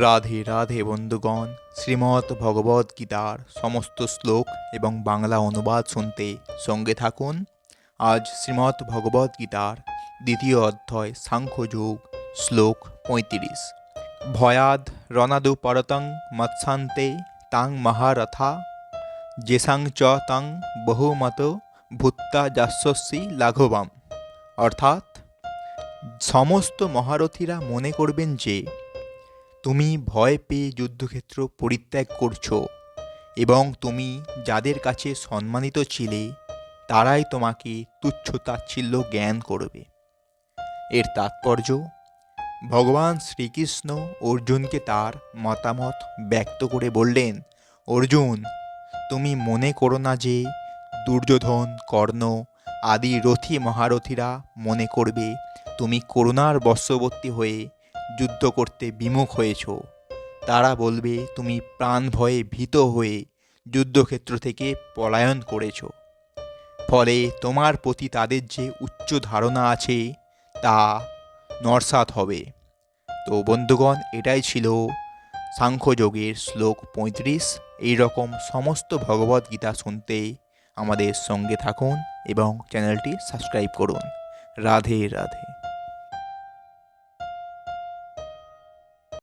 রাধে রাধে বন্ধুগণ, শ্রীমৎ ভগবদ গীতার সমস্ত শ্লোক এবং বাংলা অনুবাদ শুনতে সঙ্গে থাকুন। আজ শ্রীমৎ ভগবদ গীতার দ্বিতীয় অধ্যায় সাংখ্যযোগ শ্লোক পঁয়ত্রিশ। ভয়াদ রণাদু পরতং মৎসান্তে তাং মহারথা, জেসাং চ তাং বহুমত ভূত্তা যাস্যসী লাঘবাম। অর্থাৎ, সমস্ত মহারথীরা মনে করবেন যে তুমি ভয় পেয়ে যুদ্ধক্ষেত্র পরিত্যাগ করছ এবং তুমি যাদের কাছে সম্মানিত ছিলে, তারাই তোমাকে তুচ্ছ তাচ্ছিল্য জ্ঞান করবে। এর তাৎপর্য, ভগবান শ্রীকৃষ্ণ অর্জুনকে তার মতামত ব্যক্ত করে বললেন, অর্জুন, তুমি মনে করো না যে দুর্যোধন, কর্ণ আদি রথী মহারথীরা মনে করবে, তুমি করুণার বশবর্তী হয়ে যুদ্ধ করতে বিমুখ হয়েছ। তারা বলবে, তুমি প্রাণ ভয়ে ভীত হয়ে যুদ্ধক্ষেত্র থেকে পলায়ন করেছ। ফলে তোমার প্রতি তাদের যে উচ্চ ধারণা আছে, তা নরসাত হবে। তো বন্ধুগণ, এটাই ছিল সাংখ্যযোগের শ্লোক পঁয়ত্রিশ। এই রকম সমস্ত ভগবদ গীতা শুনতে আমাদের সঙ্গে থাকুন এবং চ্যানেলটি সাবস্ক্রাইব করুন। রাধে রাধে।